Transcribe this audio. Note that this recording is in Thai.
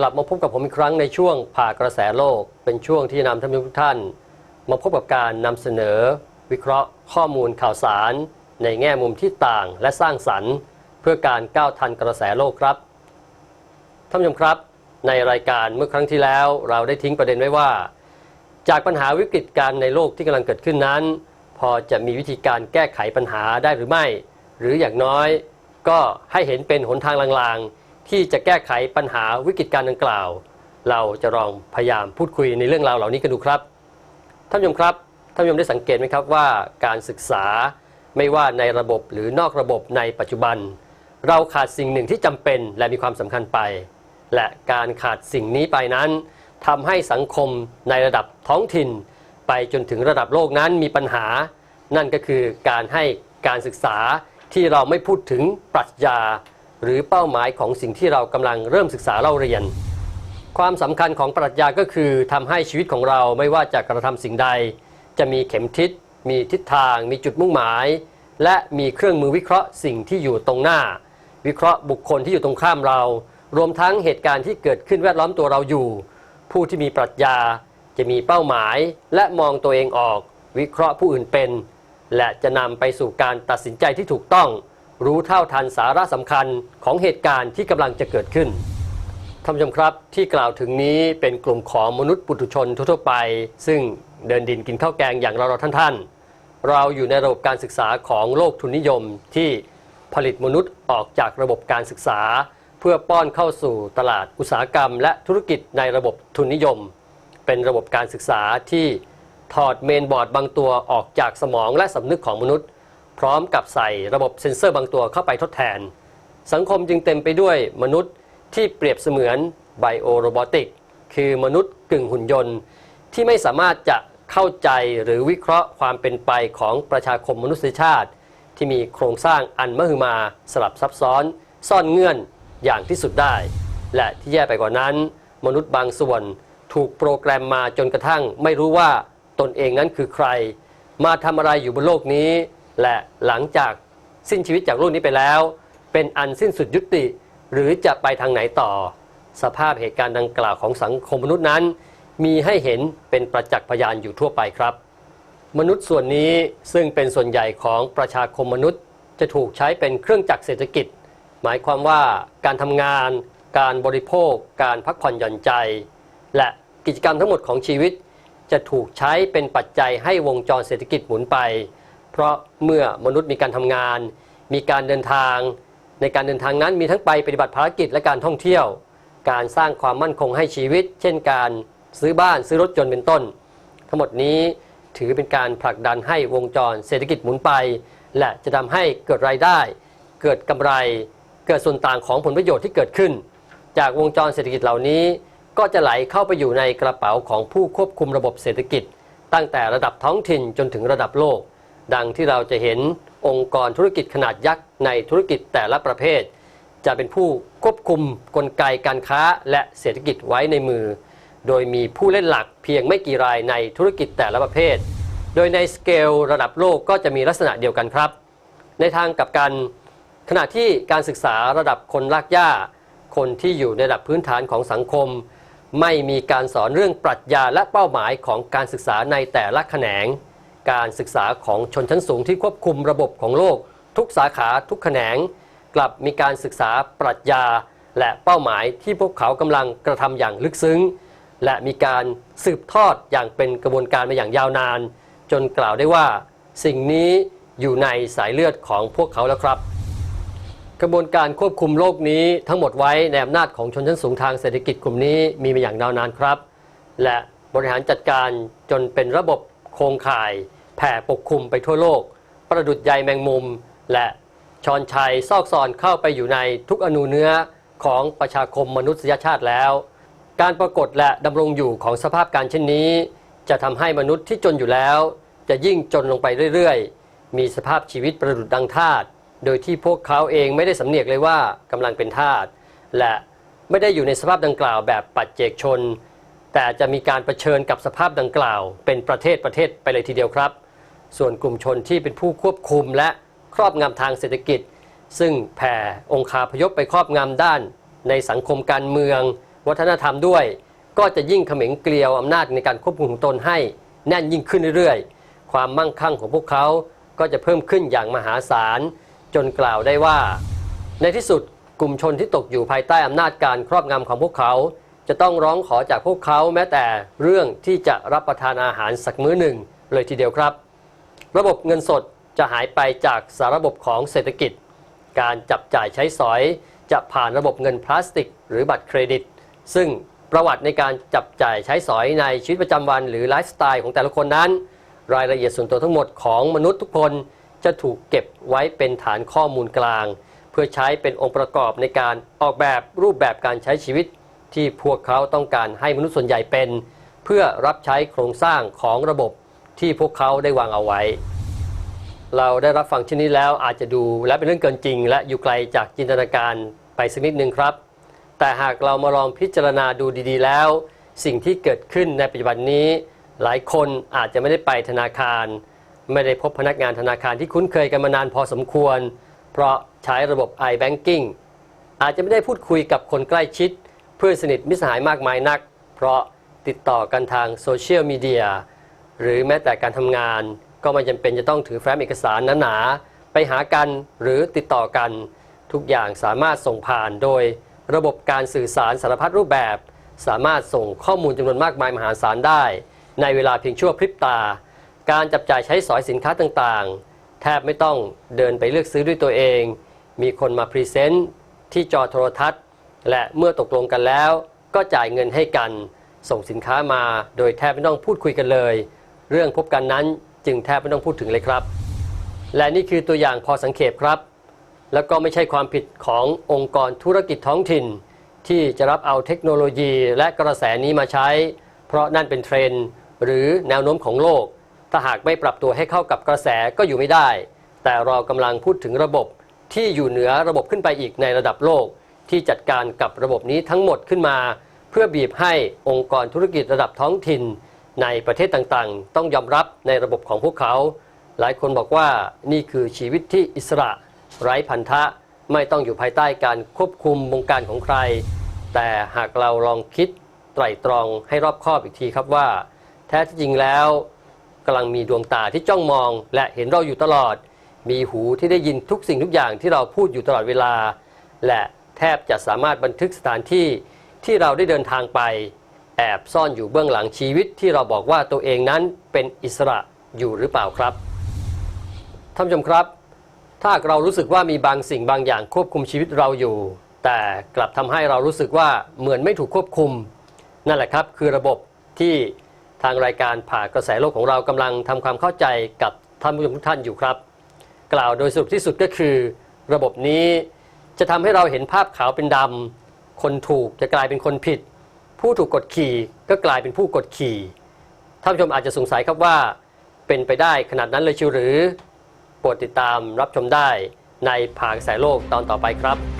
กลับมาพบกับผมอีกครั้งในช่วงผ่ากระแสโลก เป็นช่วงที่นำท่านผู้ชมทุกท่าน มาพบกับการนำเสนอ วิเคราะห์ข้อมูลข่าวสาร ในแง่มุมที่ต่างและสร้างสรรค์ เพื่อการก้าวทันกระแสโลกครับท่านผู้ชมครับ ในรายการเมื่อครั้งที่แล้ว เราได้ทิ้งประเด็นไว้ว่า จากปัญหาวิกฤตการณ์ในโลกที่กำลังเกิดขึ้นนั้น พอจะมีวิธีการแก้ไขปัญหาได้หรือไม่ หรืออย่างน้อย ก็ให้เห็นเป็นหนทางลางๆ ที่จะแก้ไขปัญหาวิกฤตการณ์ดังกล่าว เราจะลองพยายามพูดคุยในเรื่องราวเหล่านี้กันดูครับท่านผู้ชมครับท่านผู้ชมได้สังเกตไหมครับว่าการศึกษาไม่ว่าในระบบหรือนอกระบบในปัจจุบัน เราขาดสิ่งหนึ่งที่จำเป็นและมีความสำคัญไป และการขาดสิ่งนี้ไปนั้นทำให้สังคมในระดับท้องถิ่น ไปจนถึงระดับโลกนั้นมีปัญหา นั่นก็คือการให้การศึกษาที่เราไม่พูดถึงปรัชญา หรือเป้าหมายของสิ่งที่เรากำลังเริ่มศึกษาเล่าเรียน ความสำคัญของปรัชญาก็คือทำให้ชีวิตของเราไม่ว่าจะกระทำสิ่งใด จะมีเข็มทิศ มีทิศทาง มีจุดมุ่งหมาย และมีเครื่องมือวิเคราะห์สิ่งที่อยู่ตรงหน้า วิเคราะห์บุคคลที่อยู่ตรงข้ามเรา รวมทั้งเหตุการณ์ที่เกิดขึ้นแวดล้อมตัวเราอยู่ ผู้ที่มีปรัชญาจะมีเป้าหมายและมองตัวเองออก วิเคราะห์ผู้อื่นเป็น และจะนำไปสู่การตัดสินใจที่ถูกต้อง รู้เท่าทันสาระสำคัญของเหตุการณ์ที่กำลังจะเกิดขึ้นท่านผู้ชมครับที่กล่าวถึงนี้เป็นกลุ่มของมนุษย์ปุถุชนทั่วไป ซึ่งเดินดินกินข้าวแกงอย่างเราเราท่านท่านๆ เราอยู่ในระบบการศึกษาของโลกทุนนิยมที่ผลิตมนุษย์ออกจากระบบการศึกษา เพื่อป้อนเข้าสู่ตลาดอุตสาหกรรม และธุรกิจในระบบทุนนิยม เป็นระบบการศึกษาที่ถอดเมนบอร์ดบางตัวออกจากสมองและสำนึกของมนุษย์ พร้อมกับใส่ระบบเซ็นเซอร์บางตัวเข้าไปทดแทน สังคมจึงเต็มไปด้วยมนุษย์ที่เปรียบเสมือนไบโอโรบอติกคือมนุษย์กึ่งหุ่นยนต์ ที่ไม่สามารถจะเข้าใจหรือวิเคราะห์ความเป็นไปของประชาคมมนุษยชาติ ที่มีโครงสร้างอันมหึมาสลับซับซ้อน ซ่อนเงื่อนอย่างที่สุดได้ และที่แย่ไปกว่านั้น มนุษย์บางส่วนถูกโปรแกรมมาจนกระทั่งไม่รู้ว่าตนเองนั้นคือใคร มาทำอะไรอยู่บนโลกนี้ และหลังจากสิ้นชีวิตจากโลกนี้ไปแล้ว เป็นอันสิ้นสุดยุติ หรือจะไปทางไหนต่อ สภาพเหตุการณ์ดังกล่าวของสังคมมนุษย์นั้น มีให้เห็นเป็นประจักษ์พยานอยู่ทั่วไปครับ มนุษย์ส่วนนี้ซึ่งเป็นส่วนใหญ่ของประชาคมมนุษย์ จะถูกใช้เป็นเครื่องจักรเศรษฐกิจ หมายความว่าการทำงาน การบริโภค การพักผ่อนหย่อนใจ และกิจกรรมทั้งหมดของชีวิต จะถูกใช้เป็นปัจจัยให้วงจรเศรษฐกิจหมุนไป เพราะเมื่อมนุษย์มีการทำงาน มีการเดินทาง ในการเดินทางนั้นมีทั้งไปปฏิบัติภารกิจและการท่องเที่ยว การสร้างความมั่นคงให้ชีวิต เช่นการซื้อบ้านซื้อรถยนต์เป็นต้น ทั้งหมดนี้ถือเป็นการผลักดันให้วงจรเศรษฐกิจหมุนไป และจะทำให้เกิดรายได้ เกิดกำไร เกิดส่วนต่างของผลประโยชน์ที่เกิดขึ้น จากวงจรเศรษฐกิจเหล่านี้ ก็จะไหลเข้าไปอยู่ในกระเป๋าของผู้ควบคุมระบบเศรษฐกิจ ตั้งแต่ระดับท้องถิ่นจนถึงระดับโลก ดังที่เราจะเห็นองค์กรธุรกิจขนาดยักษ์ในธุรกิจแต่ละประเภท จะเป็นผู้ควบคุมกลไกการค้าและเศรษฐกิจไว้ในมือ โดยมีผู้เล่นหลักเพียงไม่กี่รายในธุรกิจแต่ละประเภท โดยในสเกลระดับโลกก็จะมีลักษณะเดียวกันครับ ในทางกลับกันขณะที่การศึกษาระดับคนรากหญ้า คนที่อยู่ในระดับพื้นฐานของสังคม ไม่มีการสอนเรื่องปรัชญาและเป้าหมายของการศึกษาในแต่ละแขนง การศึกษาของชนชั้นสูงที่ควบคุมระบบของโลก ทุกสาขาทุกแขนง กลับมีการศึกษาปรัชญา และเป้าหมายที่พวกเขากำลังกระทำอย่างลึกซึ้ง และมีการสืบทอดอย่างเป็นกระบวนการมาอย่างยาวนาน จนกล่าวได้ว่า สิ่งนี้อยู่ในสายเลือดของพวกเขาแล้วครับ กระบวนการควบคุมโลกนี้ทั้งหมดไว้ในอำนาจของชนชั้นสูงทางเศรษฐกิจกลุ่มนี้มีมาอย่างยาวนานครับ และบริหารจัดการจนเป็นระบบโครงข่าย แผ่ปกคลุมไปทั่วโลก ประดุดใยแมงมุม และชอนชัยซอกซอนเข้าไปอยู่ในทุกอนูเนื้อของประชาคมมนุษยชาติแล้ว การปรากฏและดำรงอยู่ของสภาพการเช่นนี้ จะทำให้มนุษย์ที่จนอยู่แล้ว จะยิ่งจนลงไปเรื่อยๆ มีสภาพชีวิตประดุดดังทาสโดยที่พวกเขาเองไม่ได้สำเนียกเลยว่ากำลังเป็นทาสและไม่ได้อยู่ในสภาพดังกล่าวแบบปัจเจกชน แต่จะมีการรเผชิญกับสภาพดังกล่าว เป็นประเทศประเทศไปเลยทีเดียวครับ ส่วนกลุ่มชนที่เป็นผู้ควบคุมและครอบงำทางเศรษฐกิจ ซึ่งแผ่องคาพยพไปครอบงำด้าน ในสังคมการเมือง วัฒนธรรมด้วย ก็จะยิ่งเขม็งเกลียวอำนาจในการควบคุมของตนให้แน่นยิ่งขึ้นเรื่อยๆ ความมั่งคั่งของพวกเขาก็จะเพิ่มขึ้นอย่างมหาศาล จนกล่าวได้ว่า ในที่สุดกลุ่มชนที่ตกอยู่ภายใต้อำนาจการครอบงำของพวกเขา จะต้องร้องขอจากพวกเขาแม้แต่เรื่องที่จะรับประทานอาหารสักมื้อหนึ่งเลยทีเดียวครับ ระบบเงินสดจะหายไปจากสารระบบของเศรษฐกิจ การจับจ่ายใช้สอย จะผ่านระบบเงินพลาสติก หรือบัตรเครดิต ซึ่งประวัติในการจับจ่ายใช้สอยในชีวิตประจำวันหรือไลฟ์สไตล์ของแต่ละคนนั้น รายละเอียดส่วนตัวทั้งหมดของมนุษย์ทุกคนจะถูกเก็บไว้เป็นฐานข้อมูลกลาง เพื่อใช้เป็นองค์ประกอบในการออกแบบรูปแบบการใช้ชีวิต ที่พวกเขาต้องการให้มนุษย์ส่วนใหญ่เป็น เพื่อรับใช้โครงสร้างของระบบ ที่พวกเขาได้วางเอาไว้ เราได้รับฟังชิ้นนี้แล้วอาจจะดูและเป็นเรื่องเกินจริง และอยู่ไกลจากจินตนาการไปสักนิดนึงครับ แต่หากเรามาลองพิจารณาดูดีๆ แล้ว สิ่งที่เกิดขึ้นในปัจจุบันนี้ หลายคนอาจจะไม่ได้ไปธนาคาร ไม่ได้พบพนักงานธนาคารที่คุ้นเคยกันมานานพอสมควร เพราะใช้ระบบ i-banking อาจจะไม่ได้พูดคุยกับคนใกล้ชิด เพื่อนสนิทมิสหายมากมายนัก เพราะติดต่อกันทางโซเชียลมีเดีย หรือแม้แต่การทำงาน ก็ไม่จำเป็นจะต้องถือแฟ้มเอกสารหนาๆไปหากันหรือติดต่อกัน ทุกอย่างสามารถส่งผ่านโดยระบบการสื่อสารสารพัดรูปแบบ สามารถส่งข้อมูลจำนวนมากมายมหาศาลได้ ในเวลาเพียงชั่วพริบตา การจับจ่ายใช้สอยสินค้าต่างๆ แทบไม่ต้องเดินไปเลือกซื้อด้วยตัวเอง มีคนมาพรีเซนต์ที่จอโทรทัศน์ และเมื่อตกลงกันแล้ว ก็จ่ายเงินให้กัน ส่งสินค้ามาโดยแทบไม่ต้องพูดคุยกันเลย เรื่องพบกันนั้นจึงแทบไม่ต้องพูดถึงเลยครับ และนี่คือตัวอย่างพอสังเขปครับ แล้วก็ไม่ใช่ความผิดขององค์กรธุรกิจท้องถิ่น ที่จะรับเอาเทคโนโลยีและกระแสนี้มาใช้ เพราะนั่นเป็นเทรนด์หรือแนวโน้มของโลก ถ้าหากไม่ปรับตัวให้เข้ากับกระแสก็อยู่ไม่ได้ แต่เรากำลังพูดถึงระบบที่อยู่เหนือระบบขึ้นไปอีกในระดับโลก ที่จัดการกับระบบนี้ทั้งหมดขึ้นมา เพื่อบีบให้องค์กรธุรกิจระดับท้องถิ่น ในประเทศต่างๆ ต้องยอมรับในระบบของพวกเขา หลายคนบอกว่านี่คือชีวิตที่อิสระไร้พันธะไม่ต้องอยู่ภายใต้การควบคุมวงการของใคร แต่หากเราลองคิดไตร่ตรองให้รอบคอบอีกทีครับว่า แท้ที่จริงแล้วกำลังมีดวงตาที่จ้องมอง และเห็นเราอยู่ตลอด มีหูที่ได้ยินทุกสิ่งทุกอย่างที่เราพูดอยู่ตลอดเวลา และแทบจะสามารถบันทึกสถานที่ที่เราได้เดินทางไป แอบซ่อนอยู่เบื้องหลังชีวิตที่เราบอกว่าตัวเองนั้นเป็นอิสระอยู่หรือเปล่าครับท่านผู้ชมครับ ถ้าเรารู้สึกว่ามีบางสิ่งบางอย่างควบคุมชีวิตเราอยู่ แต่กลับทำให้เรารู้สึกว่าเหมือนไม่ถูกควบคุม นั่นแหละครับ คือระบบที่ทางรายการผ่ากระแสโลกของเรากำลังทำความเข้าใจกับท่านผู้ชมทุกท่านอยู่ครับ กล่าวโดยสรุปที่สุดก็คือ ระบบนี้จะทำให้เราเห็นภาพขาวเป็นดำคนถูกจะกลายเป็นคนผิด ผู้ถูกกดขี่ก็กลายเป็นผู้กดขี่ท่านผู้ชมอาจจะสงสัยครับว่า เป็นไปได้ขนาดนั้นเลยชิวหรือโปรดติดตามรับชมได้ในผ่ากระแสโลกตอนต่อไปครับ